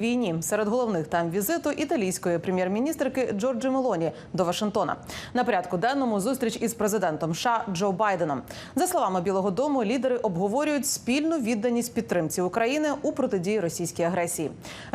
Війні серед головних там візиту італійської прем'єр-міністрки Джорджі Мелоні до Вашингтона на порядку денному зустріч із президентом США Джо Байденом. За словами Білого Дому, лідери обговорюють спільну відданість підтримці України у протидії російській агресії.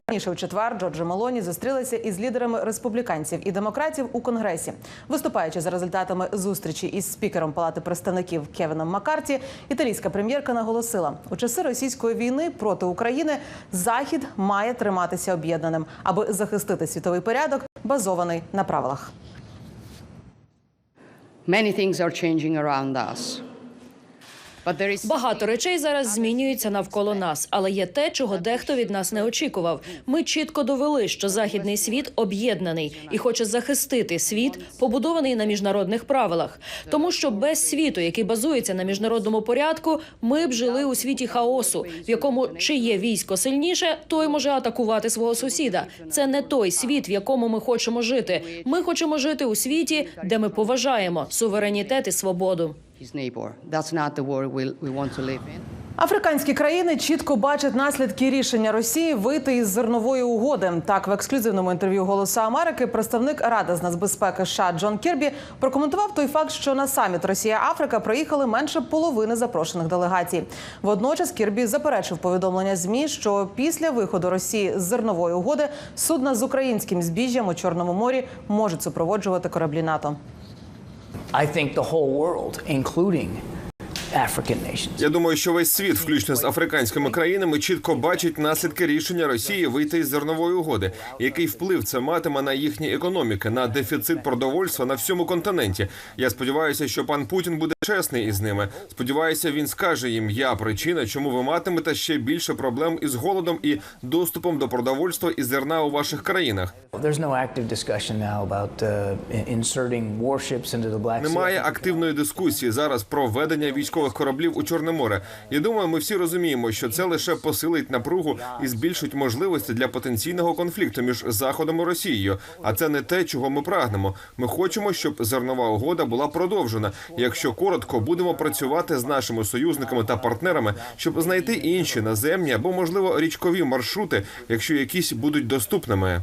Раніше у четвер Джорджі Мелоні зустрілася із лідерами республіканців і демократів у конгресі. Виступаючи за результатами зустрічі із спікером Палати представників Кевіном Маккарті, італійська прем'єрка наголосила, у часи російської війни проти України Захід має триматися об'єднаним, аби захистити світовий порядок, базований на правилах. Many things are changing around us. Багато речей зараз змінюються навколо нас, але є те, чого дехто від нас не очікував. Ми чітко довели, що західний світ об'єднаний і хоче захистити світ, побудований на міжнародних правилах. Тому що без світу, який базується на міжнародному порядку, ми б жили у світі хаосу, в якому чи є військо сильніше, той може атакувати свого сусіда. Це не той світ, в якому ми хочемо жити. Ми хочемо жити у світі, де ми поважаємо суверенітет і свободу. Африканські країни чітко бачать наслідки рішення Росії вийти із зернової угоди. Так, в ексклюзивному інтерв'ю Голоса Америки представник Ради з нацбезпеки США Джон Кірбі прокоментував той факт, що на саміт Росія Африка приїхали менше половини запрошених делегацій. Водночас Кірбі заперечив повідомлення змі, що після виходу Росії з зернової угоди судна з українським збіжжям у Чорному морі можуть супроводжувати кораблі НАТО. I think the whole world, including. Я думаю, що весь світ, включно з африканськими країнами, чітко бачить наслідки рішення Росії вийти із зернової угоди. Який вплив це матиме на їхні економіки, на дефіцит продовольства на всьому континенті? Я сподіваюся, що пан Путін буде чесний із ними. Сподіваюся, він скаже їм: я причина, чому ви матимете ще більше проблем із голодом і доступом до продовольства і зерна у ваших країнах. Uh. Немає активної дискусії зараз про введення військових кораблів у Чорне море. Я думаю, ми всі розуміємо, що це лише посилить напругу і збільшить можливості для потенційного конфлікту між Заходом і Росією. А це не те, чого ми прагнемо. Ми хочемо, щоб зернова угода була продовжена. Якщо коротко, будемо працювати з нашими союзниками та партнерами, щоб знайти інші наземні або можливо річкові маршрути, якщо якісь будуть доступними.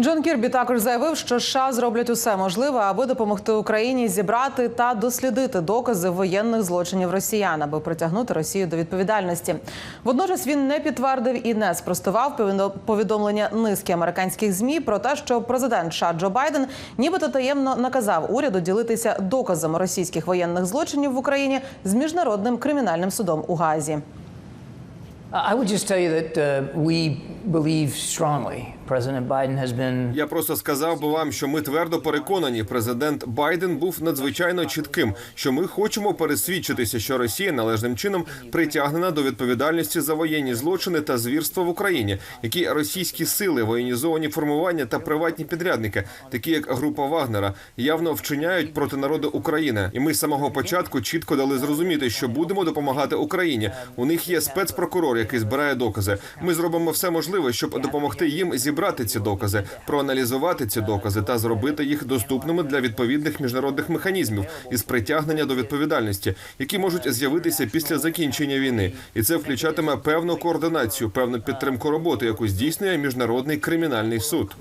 Джон Кірбі також заявив, що США зроблять усе можливе, аби допомогти Україні зібрати та дослідити докази воєнних злочинів росіян, аби притягнути Росію до відповідальності. Водночас він не підтвердив і не спростував повідо- повідомлення низки американських змі про те, що президент США Джо Байден нібито таємно наказав уряду ділитися доказами російських воєнних злочинів в Україні з міжнародним кримінальним судом у Гаазі. I would just tell you that uh, we Я просто сказав би вам, що ми твердо переконані, президент Байден був надзвичайно чітким, що ми хочемо пересвідчитися, що Росія належним чином притягнена до відповідальності за воєнні злочини та звірства в Україні, які російські сили, воєнізовані формування та приватні підрядники, такі як група Вагнера, явно вчиняють проти народу України. І ми з самого початку чітко дали зрозуміти, що будемо допомагати Україні. У них є спецпрокурор, який збирає докази. Ми зробимо все можливе, щоб допомогти їм зібрати ці докази, проаналізувати ці докази та зробити їх доступними для відповідних міжнародних механізмів із притягнення до відповідальності, які можуть з'явитися після закінчення війни, і це включатиме певну координацію, певну підтримку роботи, яку здійснює міжнародний кримінальний суд.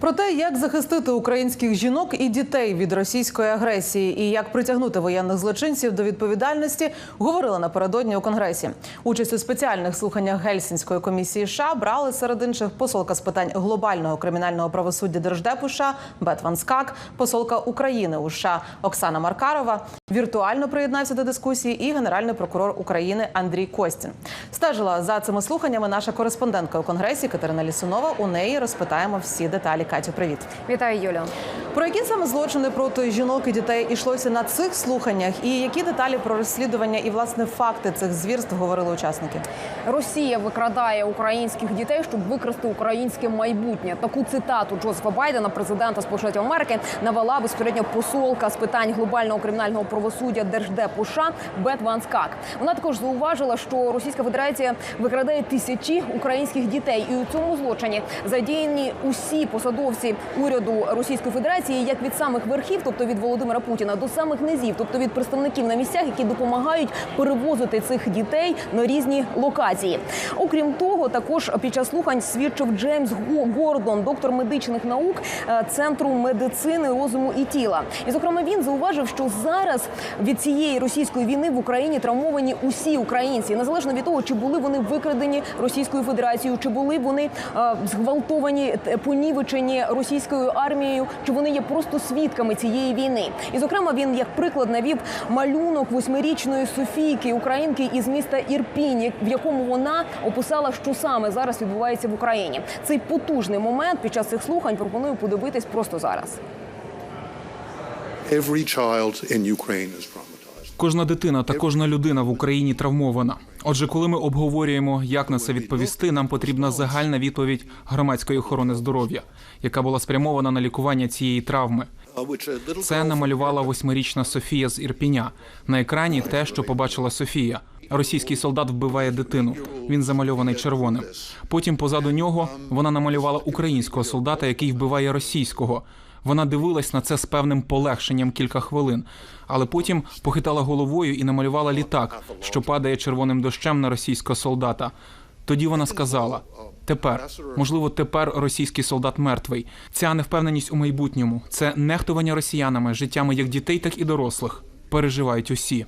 Про те, як захистити українських жінок і дітей від російської агресії і як притягнути воєнних злочинців до відповідальності, говорили напередодні у конгресі. Участь у спеціальних слуханнях Гельсінської комісії США брали серед інших посолка з питань глобального кримінального правосуддя Держдепу США Бет Скак, посолка України у США Оксана Маркарова. Віртуально приєднався до дискусії і генеральний прокурор України Андрій Костін. Стежила за цими слуханнями наша кореспондентка у конгресі Катерина Лісунова. У неї розпитаємо всі деталі. Катю, привіт. Вітаю, Юлю. Про які саме злочини проти жінок і дітей йшлося на цих слуханнях, і які деталі про розслідування і власне факти цих звірств говорили учасники? Росія викрадає українських дітей, щоб викрасти українське майбутнє. Таку цитату Джозефа Байдена, президента Сполучених Америки, навела безпосередньо посолка з питань глобального кримінального правосуддя Держдепу США Бет Ван Скак. Вона також зауважила, що Російська Федерація викрадає тисячі українських дітей, і у цьому злочині задіяні усі посадові посадовці уряду Російської Федерації, як від самих верхів, тобто від Володимира Путіна, до самих низів, тобто від представників на місцях, які допомагають перевозити цих дітей на різні локації. Окрім того, також під час слухань свідчив Джеймс Го- Гордон, доктор медичних наук е, центру медицини розуму і тіла. І зокрема він зауважив, що зараз від цієї російської війни в Україні травмовані усі українці, незалежно від того, чи були вони викрадені Російською Федерацією, чи були вони е, зґвалтовані, т- понівечені російською армією, чи вони є просто свідками цієї війни. І зокрема, він як приклад навів малюнок восьмирічної Софійки, українки із міста Ірпінь, в якому вона описала, що саме зараз відбувається в Україні. Цей потужний момент під час цих слухань пропоную подивитись просто зараз. Кожна дитина та кожна людина в Україні травмована. Отже, коли ми обговорюємо, як на це відповісти, нам потрібна загальна відповідь громадської охорони здоров'я, яка була спрямована на лікування цієї травми. Це намалювала восьмирічна Софія з Ірпіня. На екрані те, що побачила Софія. Російський солдат вбиває дитину. Він замальований червоним. Потім позаду нього вона намалювала українського солдата, який вбиває російського. Вона дивилась на це з певним полегшенням кілька хвилин, але потім похитала головою і намалювала літак, що падає червоним дощем на російського солдата. Тоді вона сказала: тепер, можливо, тепер російський солдат мертвий. Ця невпевненість у майбутньому, це нехтування росіянами, життями як дітей, так і дорослих. Переживають усі.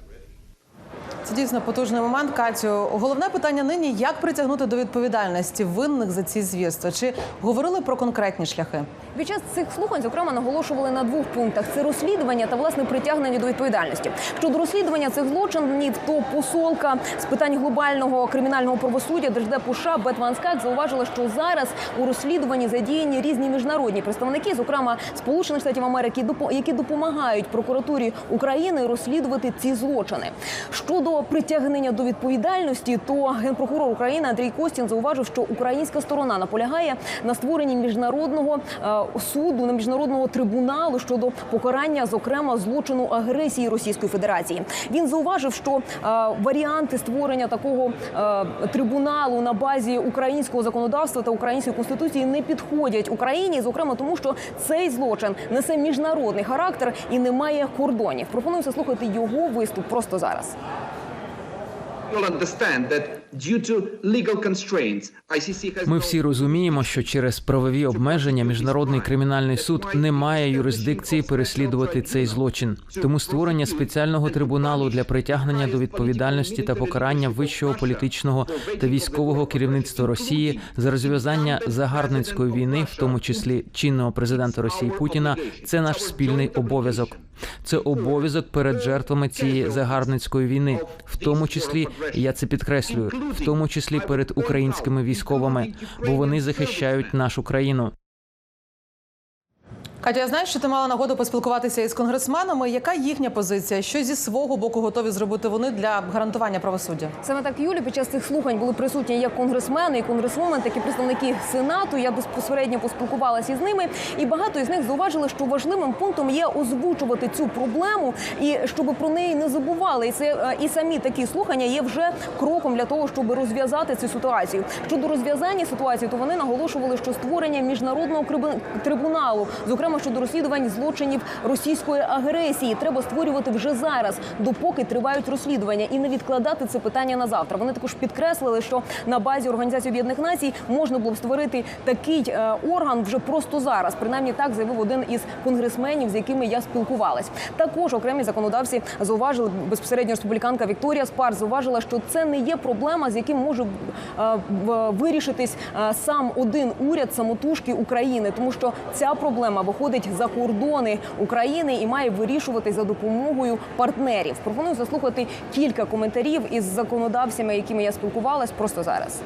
Це дійсно потужний момент. Катю, головне питання нині: як притягнути до відповідальності винних за ці звірства? Чи говорили про конкретні шляхи? Під час цих слухань, зокрема, наголошували на двох пунктах: це розслідування та власне притягнення до відповідальності. Щодо розслідування цих злочинів, то посолка з питань глобального кримінального правосуддя Держдепу США Бет Ван зауважила, що зараз у розслідуванні задіяні різні міжнародні представники, зокрема Сполучених Штатів Америки, які допомагають прокуратурі України розслідувати ці злочини. Щодо притягнення до відповідальності, то генпрокурор України Андрій Костін зауважив, що українська сторона наполягає на створенні міжнародного е, суду, на міжнародного трибуналу щодо покарання, зокрема злочину агресії Російської Федерації. Він зауважив, що е, варіанти створення такого е, трибуналу на базі українського законодавства та української конституції не підходять Україні, зокрема тому, що цей злочин несе міжнародний характер і не має кордонів. Пропоную заслухати його виступ просто зараз. You'll understand that Ми всі розуміємо, що через правові обмеження міжнародний кримінальний суд не має юрисдикції переслідувати цей злочин. Тому створення спеціального трибуналу для притягнення до відповідальності та покарання вищого політичного та військового керівництва Росії за розв'язання загарбницької війни, в тому числі чинного президента Росії Путіна, це наш спільний обов'язок. Це обов'язок перед жертвами цієї загарбницької війни, в тому числі я це підкреслюю, в тому числі перед українськими військовими, бо вони захищають нашу країну. Катя, я знаю, що ти мала нагоду поспілкуватися із конгресменами. Яка їхня позиція? Що зі свого боку готові зробити вони для гарантування правосуддя? Саме так Юлі під час цих слухань були присутні як конгресмени, і конгресвомен, так і представники сенату. Я безпосередньо поспілкувалася із ними, і багато із них зауважили, що важливим пунктом є озвучувати цю проблему і щоб про неї не забували. І це е, і самі такі слухання є вже кроком для того, щоб розв'язати цю ситуацію. Щодо розв'язання ситуації, то вони наголошували, що створення міжнародного трибуналу, зокрема щодо розслідувань злочинів російської агресії, треба створювати вже зараз, допоки тривають розслідування, і не відкладати це питання на завтра. Вони також підкреслили, що на базі організації Об'єднаних Націй можна було б створити такий е, орган вже просто зараз. Принаймні так заявив один із конгресменів, з якими я спілкувалась. Також окремі законодавці зауважили безпосередньо республіканка Вікторія Спар зауважила, що це не є проблема, з яким може е, вирішитись е, сам один уряд самотужки України, тому що ця проблема виходить за кордони України і має вирішуватись за допомогою партнерів. Пропоную заслухати кілька коментарів із законодавцями, якими я спілкувалась просто зараз.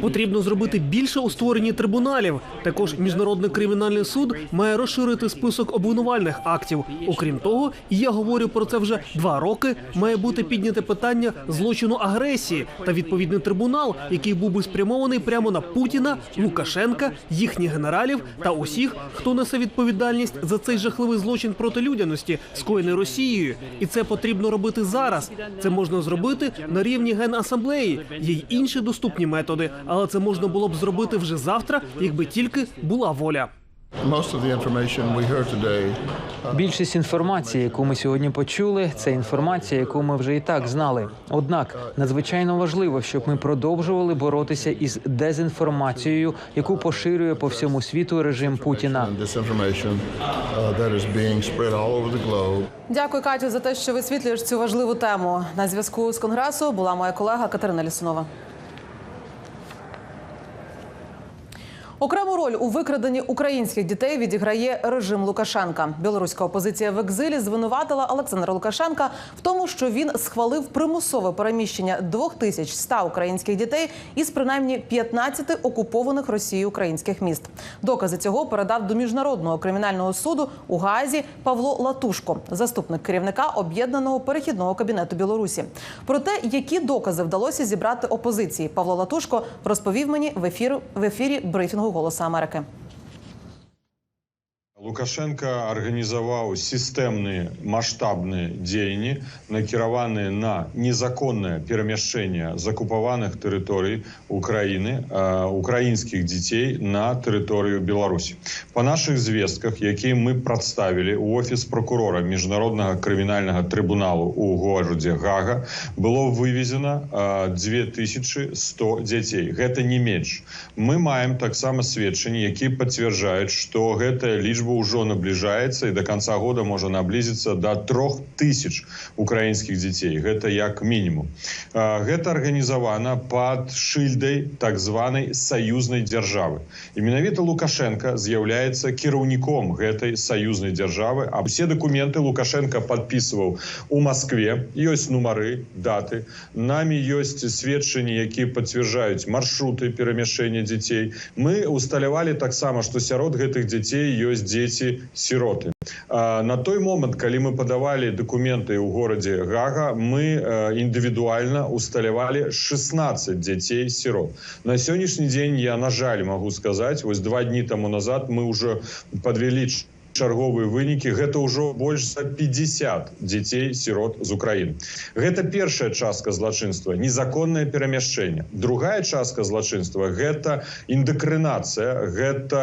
Потрібно зробити більше у створенні трибуналів. Також міжнародний кримінальний суд має розширити список обвинувальних актів. Окрім того, і я говорю про це вже два роки. Має бути підняте питання злочину агресії та відповідний трибунал, який був би спрямований прямо на Путіна, Лукашенка, їхніх генералів та усіх, хто несе відповідальність за цей жахливий злочин проти людяності, скоєний Росією. І це потрібно робити зараз. Це можна зробити на рівні створенні генасамблеї. Є й інші доступні методи, але це можна було б зробити вже завтра, якби тільки була воля. Most of the information we heard today Більшість інформації, яку ми сьогодні почули, це інформація, яку ми вже і так знали. Однак надзвичайно важливо, щоб ми продовжували боротися із дезінформацією, яку поширює по всьому світу режим Путіна. uh. Дякую, Катю, за те, що висвітлюєш цю важливу тему. На зв'язку з конгресу була моя колега Катерина Лісунова. Окрему роль у викраденні українських дітей відіграє режим Лукашенка. Білоруська опозиція в екзилі звинуватила Олександра Лукашенка в тому, що він схвалив примусове переміщення 2100 українських дітей із принаймні 15 окупованих Росією українських міст. Докази цього передав до міжнародного кримінального суду у Гаазі Павло Латушко, заступник керівника об'єднаного перехідного кабінету Білорусі. Про те, які докази вдалося зібрати опозиції, Павло Латушко розповів мені в ефірі в ефірі брифінгу Голоса Америки. Лукашенко арганізаваў сістэмныя маштабныя дзеянні накіраваныя на незаконнае перамяшчэнне з акупаваных тэрыторый Украіны э, украінскіх дзяцей на тэрыторыю Беларусі па нашых звестках якія мы прадставілі у офіс прокурора міжнароднага крымінальнага трыбуналу у горадзе Гага было вывезена э, 2100 дзяцей гэта не менш. Мы маем таксама сведчанні якія пацвярджаюць што гэтая лічба ўжо набліжаецца і до конца года можа наблізіцца до трох тысяч украінскіх дзяцей гэта як мінімум А, гэта арганізавана под шыльдай так званай саюзнай дзяржавы і менавіта лукашенко з'яўляецца кіраўніком гэтай саюзнай дзяржавы а усе дакументы лукашенко подписываў у Москве ёсць нумары даты намі ёсць сведчанні якія пацвярджаюць маршруты перамяшчэння дзяцей мы усталявалі таксама што сярод гэтых дзяцей ёсць дзеці сіроты А, на той момант калі мы падавалі дакументы ў горадзе Гага мы э, індывідуальна усталявалі 16 дзяцей сірот на сённяшні дзень я на жаль магу сказаць вось два дні таму назад мы ўжо подвялі ч- чарговыя вынікі гэта ўжо больш за 50 дзяцей сірот з Украіны гэта першая частка злачынства незаконнае перамяшчэнне другая частка злачынства гэта індэкрынацыя гэта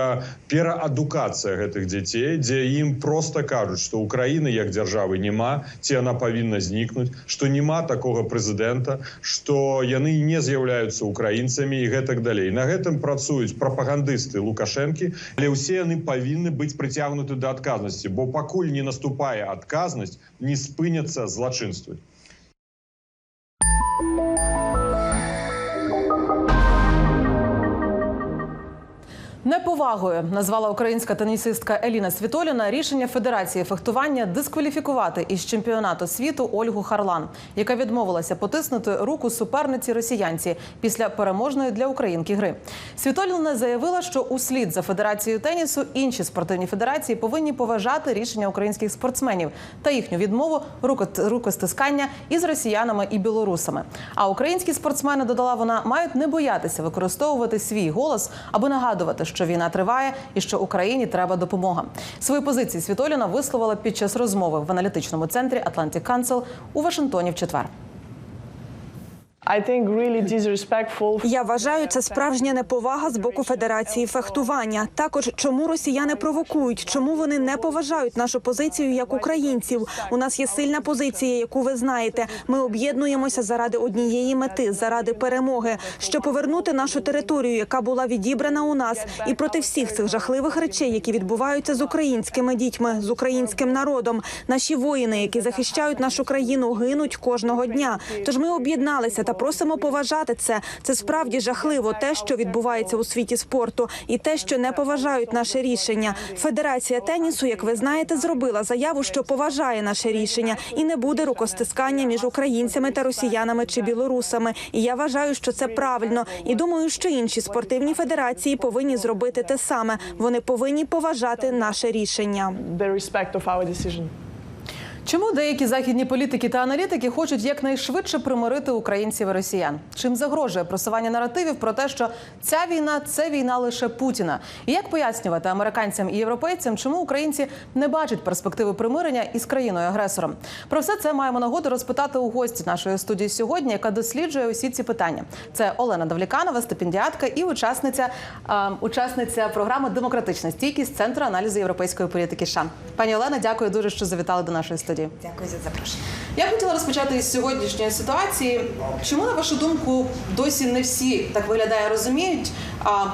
пераадукацыя гэтых дзяцей дзе ім просто кажуць што Украіны як дзяржавы няма ці яна павінна знікнуць што няма такога прэзідэнта што яны не з'яўляюцца украінцамі і гэтак далей на гэтым працуюць прапагандысты лукашэнкі але ўсе яны павінны быць прыцягнуты да адказнасці бо пакуль не наступае адказнасць не спыняцца злачынствы Неповагою назвала українська тенісистка Еліна Світоліна рішення Федерації фехтування дискваліфікувати із чемпіонату світу Ольгу Харлан, яка відмовилася потиснути руку суперниці росіянці після переможної для українки гри. Світоліна заявила, що услід за федерацією тенісу інші спортивні федерації повинні поважати рішення українських спортсменів та їхню відмову руко- рукостискання із росіянами і білорусами. А українські спортсмени додала вона мають не боятися використовувати свій голос, аби нагадувати, що війна триває і що Україні треба допомога. Свої позиції Світоліна висловила під час розмови в аналітичному центрі Atlantic Council у Вашингтоні в четвер. Я вважаю, це справжня неповага з боку Федерації фехтування. Також чому росіяни провокують, чому вони не поважають нашу позицію як українців. У нас є сильна позиція, яку ви знаєте. Ми об'єднуємося заради однієї мети, заради перемоги, щоб повернути нашу територію, яка була відібрана у нас, і проти всіх цих жахливих речей, які відбуваються з українськими дітьми, з українським народом. Наші воїни, які захищають нашу країну, гинуть кожного дня. Тож ми об'єдналися та просимо поважати це. Це справді жахливо, те, що відбувається у світі спорту, і те, що не поважають наше рішення. Федерація тенісу, як ви знаєте, зробила заяву, що поважає наше рішення, і не буде рукостискання між українцями та росіянами чи білорусами. І я вважаю, що це правильно. І думаю, що інші спортивні федерації повинні зробити те саме. Вони повинні поважати наше рішення. Чому деякі західні політики та аналітики хочуть якнайшвидше примирити українців і росіян? Чим загрожує просування наративів про те, що ця війна це війна лише Путіна? І як пояснювати американцям і європейцям, чому українці не бачать перспективи примирення із країною агресором? Про все це маємо нагоду розпитати у гості нашої студії сьогодні, яка досліджує усі ці питання. Це Олена Давліканова, стипендіатка і учасниця е, учасниця програми Демократична стійкість Центру аналізу європейської політики. США. пані Олена, дякую дуже, що завітали до нашої студії. Дякую за запрошення. Я хотіла розпочати із сьогоднішньої ситуації. Чому на вашу думку досі не всі так виглядає розуміють,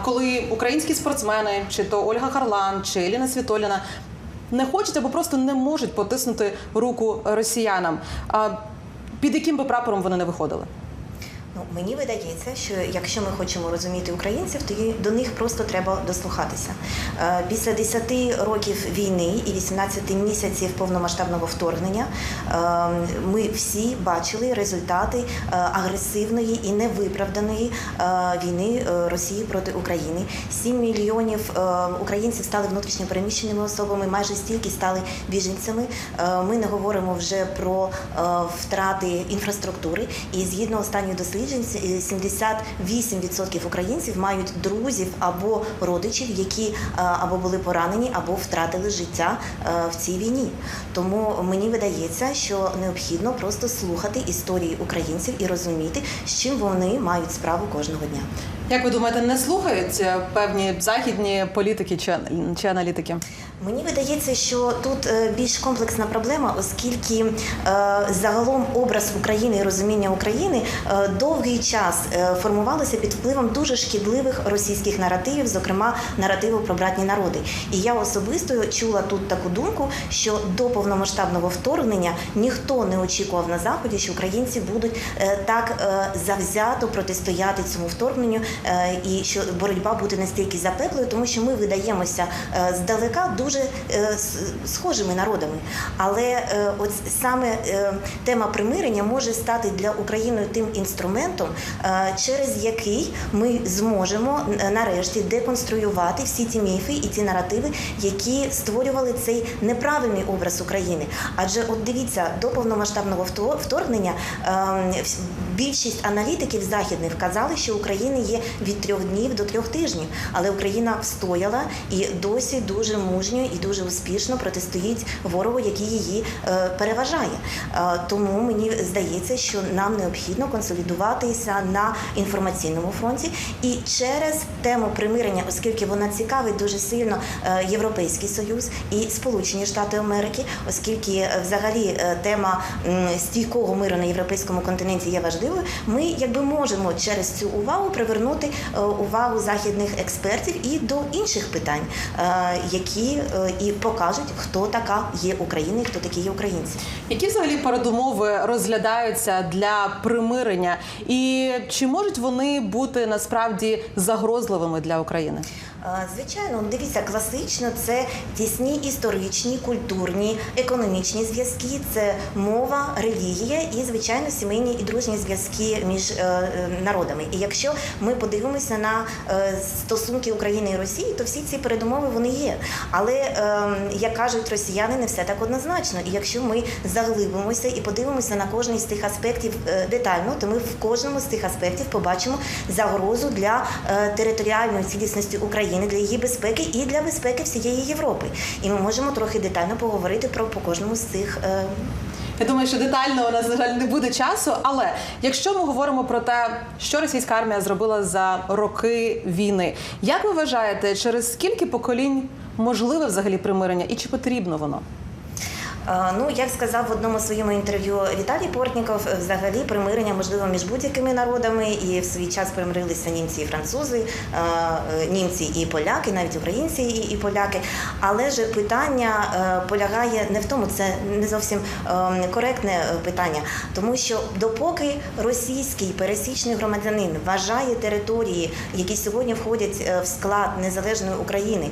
коли українські спортсмени, чи то Ольга Харлан, чи Еліна Світоліна не хочуть або просто не можуть потиснути руку росіянам? Під яким би прапором вони не виходили? Ну, мені видається, що якщо ми хочемо розуміти українців, то до них просто треба дослухатися. Е, Після 10 років війни і 18 місяців повномасштабного вторгнення е, ми всі бачили результати е, агресивної і невиправданої війни Росії проти України. 7 мільйонів українців стали внутрішньо переміщеними особами, майже стільки стали біженцями. Ми не говоримо вже про втрати інфраструктури. І згідно останніх досліджень, сі- 78% українців мають друзів або родичів, які е, або були поранені, або втратили життя е, в цій війні. Тому мені видається, що необхідно просто слухати історії українців і розуміти, з чим вони мають справу кожного дня. Як ви думаєте, не слухають е, певні західні політики чи аналітики? Мені видається, що тут е, більш комплексна проблема, оскільки е, загалом образ України і розуміння України е, довгий час формувалося під впливом дуже шкідливих російських наративів, зокрема наративу про братні народи. І я особисто чула тут таку думку, що до повномасштабного вторгнення ніхто не очікував на заході, що українці будуть так завзято протистояти цьому вторгненню, і що боротьба буде настільки запеклою, тому що ми видаємося здалека дуже е, схожими народами. Але е, от саме е, тема примирення може стати для України тим інструментом, через який ми зможемо нарешті деконструювати всі ті міфи і ті наративи, які створювали цей неправильний образ України. Адже от дивіться, до повномасштабного вто- вторгнення е, вс- більшість аналітиків західних вказали, що України є від трьох днів до трьох тижнів, але Україна встояла і досі дуже мужньо і дуже успішно протистоїть ворогу, який її е, переважає. Е, тому мені здається, що нам необхідно консолідуватися на інформаційному фронті і через тему примирення, оскільки вона цікавить дуже сильно е, Європейський Союз і Сполучені Штати Америки, оскільки взагалі тема стійкого миру на європейському континенті є важливою. Ми якби можемо через цю увагу привернути е, увагу західних експертів і до інших питань, е, які е, і покажуть, хто така є Україна, і хто такі є українці. Які взагалі передумови розглядаються для примирення, і чи можуть вони бути насправді загрозливими для України? Звичайно, дивіться, класично це тісні історичні, культурні, економічні зв'язки, це мова, релігія і, звичайно, сімейні і дружні зв'язки між е, е, народами. І якщо ми подивимося на е, стосунки України і Росії, то всі ці передумови вони є. Але е, як кажуть росіяни, не все так однозначно. І якщо ми заглибимося і подивимося на кожний з тих аспектів детально, то ми в кожному з тих аспектів побачимо загрозу для територіальної цілісності України, для її безпеки і для безпеки всієї Європи. І ми можемо трохи детально поговорити про по кожному з цих. е, Я думаю, що детально у нас на жаль не буде часу. Але якщо ми говоримо про те, що російська армія зробила за роки війни, як ви вважаєте, через скільки поколінь можливе взагалі примирення, і чи потрібно воно? Е, Ну, як сказав в одному своєму інтерв'ю Віталій Портніков, взагалі примирення можливо між будь-якими народами, і в свій час примирилися німці і французи, е, німці і поляки, навіть українці і, поляки. Але ж питання е, полягає не в тому, це не зовсім е, коректне питання, тому що допоки російський пересічний громадянин вважає території, які сьогодні входять в склад незалежної України,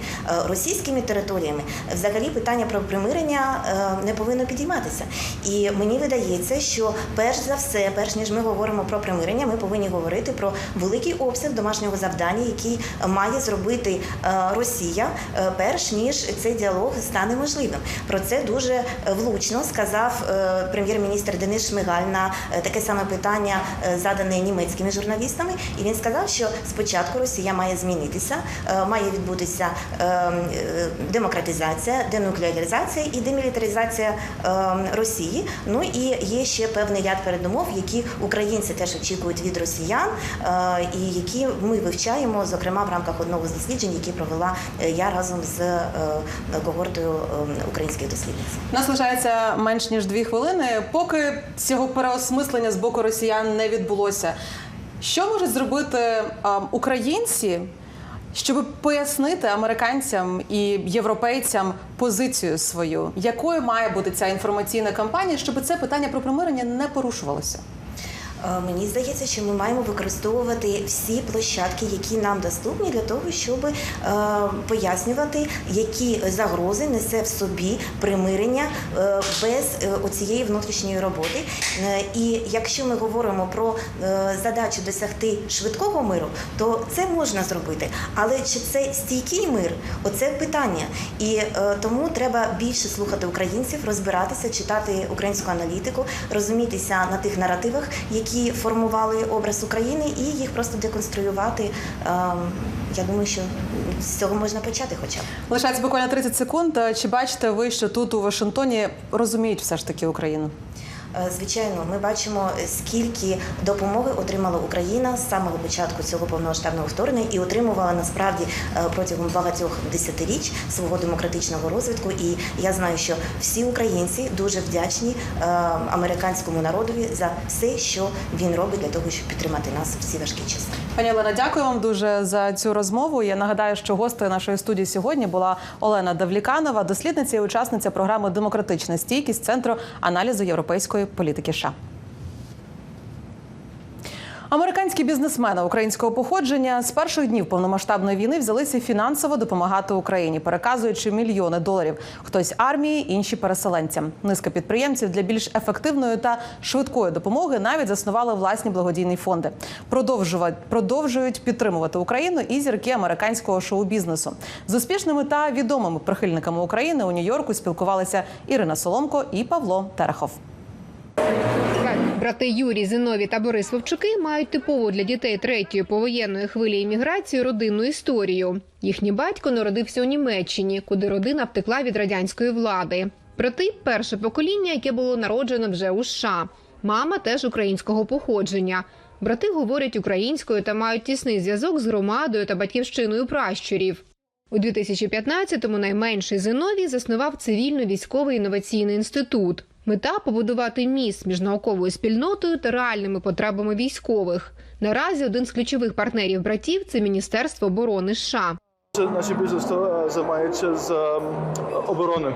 російськими територіями, взагалі питання про примирення е, не повинно підійматися. І мені видається, що перш за все, перш ніж ми говоримо про примирення, ми повинні говорити про великий обсяг домашнього завдання, який має зробити е, Росія, е, перш ніж цей діалог стане можливим. Про це дуже влучно сказав е, прем'єр-міністр Денис Шмигаль на таке саме питання, задане німецькими журналістами. І він сказав, що спочатку Росія має змінитися, має відбутися е, е, демократизація, денуклеаризація і демілітаризація е, Росії. Ну і є ще певний ряд передумов, які українці теж очікують від росіян, е, і які ми вивчаємо, зокрема в рамках одного з досліджень, які провела е, я разом з е, когортою е, українських дослідниць. Нас лишається менш ніж дві хвилини. Поки цього переосмислення з боку росіян не відбулося. Що можуть зробити а, українці, щоб пояснити американцям і європейцям позицію свою, якою має бути ця інформаційна кампанія, щоб це питання про примирення не порушувалося? Е, Мені здається, що ми маємо використовувати всі площадки, які нам доступні, для того, щоб е, пояснювати, які загрози несе в собі примирення е, без оцієї внутрішньої роботи. І якщо ми говоримо про задачу досягти швидкого миру, то це можна зробити. Але чи це стійкий мир? Оце питання. І тому треба більше слухати українців, розбиратися, читати українську аналітику, розумітися на тих наративах, які формували образ України, і їх просто деконструювати. Ем, Я думаю, що з цього можна почати, хоча б. Лишається буквально 30 секунд. Чи бачите ви, що тут у Вашингтоні розуміють все ж таки Україну? Е, Звичайно, ми бачимо, е, скільки допомоги отримала Україна з самого початку цього повномасштабного вторгнення і отримувала насправді е, протягом багатьох десятиріч свого демократичного розвитку. І я знаю, що всі українці дуже вдячні американському народові за все, що він робить для того, щоб підтримати нас в ці важкі часи. Пані Олена, дякую вам дуже за цю розмову. Я нагадаю, що гостею нашої студії сьогодні була Олена Давліканова, дослідниця і учасниця програми Демократична стійкість Центру аналізу європейської політики. США. Американські бізнесмени українського походження з перших днів повномасштабної війни взялися фінансово допомагати Україні, переказуючи мільйони доларів. Хтось армії, інші переселенцям. Низка підприємців для більш ефективної та швидкої допомоги навіть заснували власні благодійні фонди. Продовжувати продовжують підтримувати Україну і зірки американського шоу-бізнесу. З успішними та відомими прихильниками України у Нью-Йорку спілкувалися Ірина Соломко і Павло Терехов. Брати Юрій, Зиновій та Борис Вовчуки мають типову для дітей третьої повоєнної хвилі імміграції родинну історію. Їхній батько народився у Німеччині, куди родина втекла від радянської влади. Брати перше покоління, яке було народжено вже у США. Мама теж українського походження. Брати говорять українською та мають тісний зв'язок з громадою та батьківщиною пращурів. У 2015-му найменший Зиновій заснував цивільно-військовий інноваційний інститут. Мета побудувати міст між науковою спільнотою та реальними потребами військових. Наразі один з ключових партнерів братів це Міністерство оборони США. Наше бізнес займається з ем, оборони.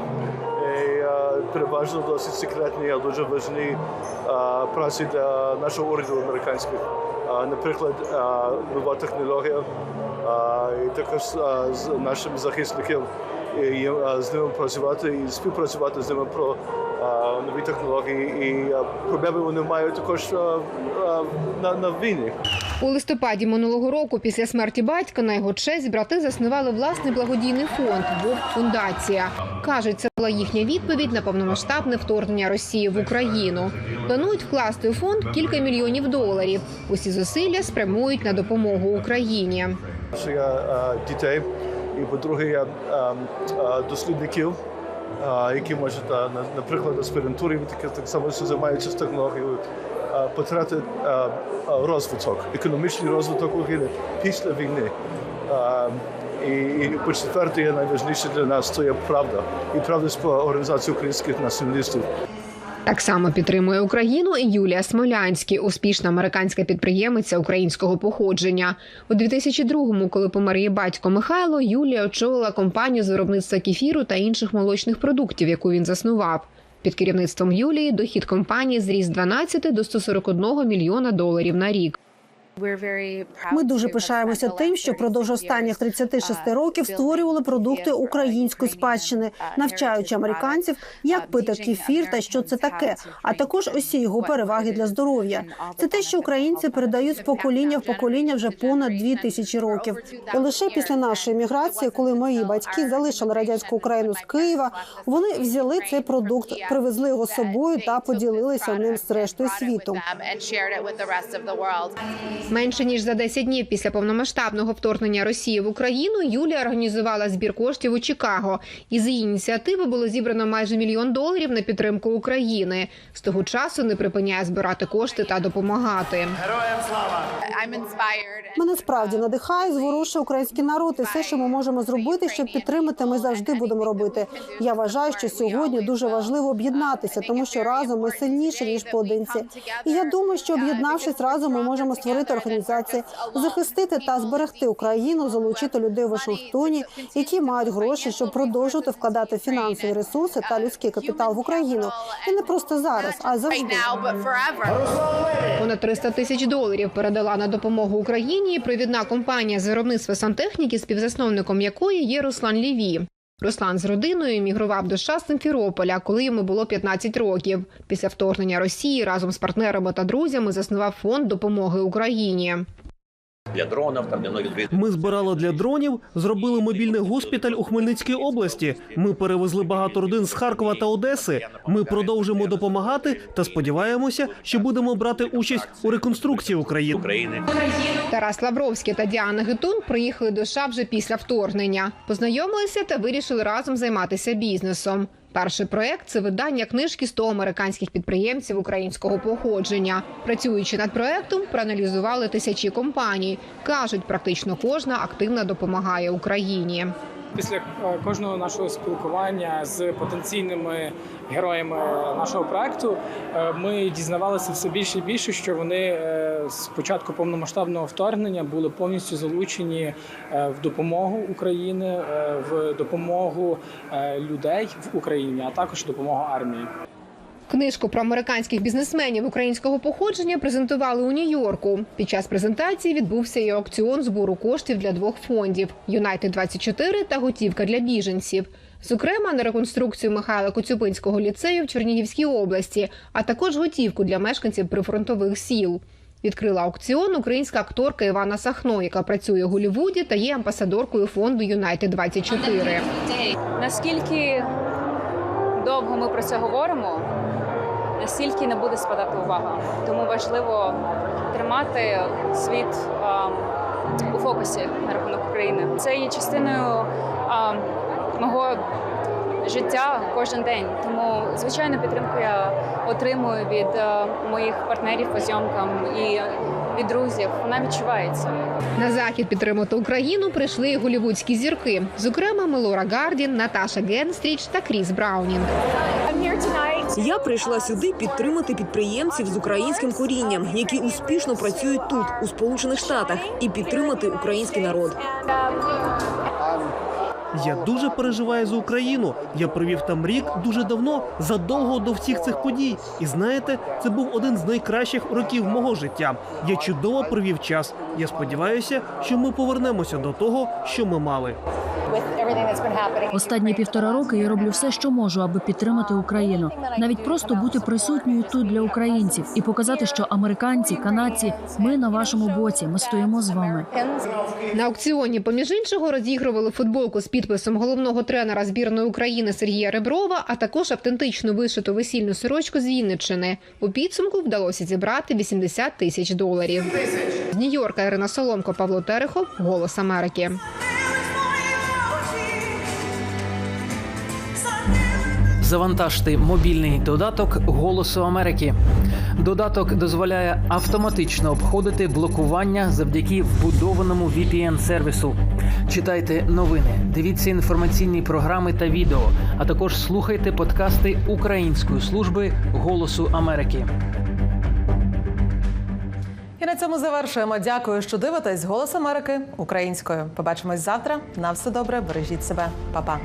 Е, переважно досить секретні, а дуже важні е, праці для нашого уряду американських. Е, Наприклад, е, нова технологія, е, і також е, з нашими захисниками і е, з ними працювати і співпрацювати з ними про нові технології. І проблеми вони мають також на, на війні. У листопаді минулого року, після смерті батька, на його честь брати заснували власний благодійний фонд Вовк Фундація. кажуть, це була їхня відповідь на повномасштабне вторгнення Росії в Україну. Планують вкласти у фонд кілька мільйонів доларів. Усі зусилля спрямують на допомогу Україні. Я дітей, і по-друге, дослідників, які можуть, наприклад, аспірантурі, таке так само займаються технологією, потратити е, розвиток, економічний розвиток України після війни. І, і по-четверте, найважливіше для нас це є правда. І правда з організації українських націоналістів. Так само підтримує Україну і Юлія Смолянський, успішна американська підприємиця українського походження. У 2002-му, коли помер її батько Михайло, Юлія очолила компанію з виробництва кефіру та інших молочних продуктів, яку він заснував. Під керівництвом Юлії дохід компанії зріс з 12 до 141 мільйона доларів на рік. Ми дуже пишаємося тим, що продовж останніх 36 років створювали продукти української спадщини, навчаючи американців, як пити кефір та що це таке, а також усі його переваги для здоров'я. Це те, що українці передають з покоління в покоління вже понад дві тисячі років. І лише після нашої міграції, коли мої батьки залишили радянську Україну з Києва, вони взяли цей продукт, привезли його з собою та поділилися ним з рештою світу. Менше ніж за 10 днів після повномасштабного вторгнення Росії в Україну Юлія організувала збір коштів у Чикаго. Із її ініціативи було зібрано майже мільйон доларів на підтримку України. З того часу не припиняє збирати кошти та допомагати. Героям слава Мене справді надихає, зворушує український народ. І все, що ми можемо зробити, щоб підтримати, ми завжди будемо робити. Я вважаю, що сьогодні дуже важливо об'єднатися, тому що разом ми сильніші ніж поодинці. І я думаю, що об'єднавшись разом, ми можемо створити організації, захистити та зберегти Україну, залучити людей в Вашингтоні, які мають гроші, щоб продовжувати вкладати фінансові ресурси та людський капітал в Україну. І не просто зараз, а завжди. Понад 300 тисяч доларів передала на допомогу Україні провідна компанія з виробництва сантехніки, співзасновником якої є Руслан Ліві. Руслан з родиною емігрував до США з Симферополя, коли йому було 15 років. Після вторгнення Росії разом з партнерами та друзями заснував фонд допомоги Україні. Для дронів, там для нових Ми збирали для дронів, зробили мобільний госпіталь у Хмельницькій області. Ми перевезли багато родин з Харкова та Одеси. Ми продовжимо допомагати та сподіваємося, що будемо брати участь у реконструкції України. України. Тарас Лавровський та Діана Гетун приїхали до США вже після вторгнення. Познайомилися та вирішили разом займатися бізнесом. Перший проект це видання книжки «100 американських підприємців українського походження. Працюючи над проектом, проаналізували тисячі компаній. кажуть, практично кожна активно допомагає Україні. Після е, кожного нашого спілкування з потенційними героями нашого проекту е, ми дізнавалися все більше і більше, що вони е, з початку повномасштабного вторгнення були повністю залучені в допомогу України, в допомогу людей в Україні, а також допомогу армії. Книжку про американських бізнесменів українського походження презентували у Нью-Йорку. Під час презентації відбувся і аукціон збору коштів для двох фондів: Юнайтед 24 та готівка для біженців. Зокрема, на реконструкцію Михайла Коцюбинського ліцею в Чернігівській області, а також готівку для мешканців прифронтових сіл. Відкрила аукціон українська акторка Івана Сахно, яка працює у Голлівуді та є амбасадоркою фонду Юнайтед 24 Наскільки довго ми про це говоримо, настільки не буде спадати увага. Тому важливо тримати світ а, у фокусі на рахунок України. Це є частиною а, мого життя кожен день. Тому звичайно підтримку я отримую від а, моїх партнерів по зйомкам і від друзів. Вона відчувається. На захід підтримати Україну прийшли і голівудські зірки, зокрема Мелора Гардін, Наташа Генстріч та Кріс Браунінг. Я прийшла сюди підтримати підприємців з українським корінням, які успішно працюють тут, у Сполучених Штатах, і підтримати український народ. Я дуже переживаю за Україну. Я провів там рік дуже давно, задовго до всіх цих подій. І знаєте, це був один з найкращих років мого життя. Я чудово провів час. Я сподіваюся, що ми повернемося до того, що ми мали. Останні півтора роки я роблю все, що можу, аби підтримати Україну. Навіть просто бути присутньою тут для українців і показати, що американці, канадці, ми на вашому боці. Ми стоїмо з вами. На аукціоні, поміж іншого, розігрували футболку з підписом головного тренера збірної України Сергія Реброва, а також автентично вишиту весільну сорочку з Вінниччини. У підсумку вдалося зібрати 80 тисяч доларів. З Нью-Йорка Ірина Соломко, Павло Терехов, Голос Америки. Завантажте мобільний додаток Голосу Америки. Додаток дозволяє автоматично обходити блокування завдяки вбудованому VPN-сервісу. Читайте новини, дивіться інформаційні програми та відео, а також слухайте подкасти Української служби Голосу Америки. І на цьому завершуємо. Дякую, що дивитесь. Голос Америки українською. Побачимось завтра. На все добре. Бережіть себе, Па-па.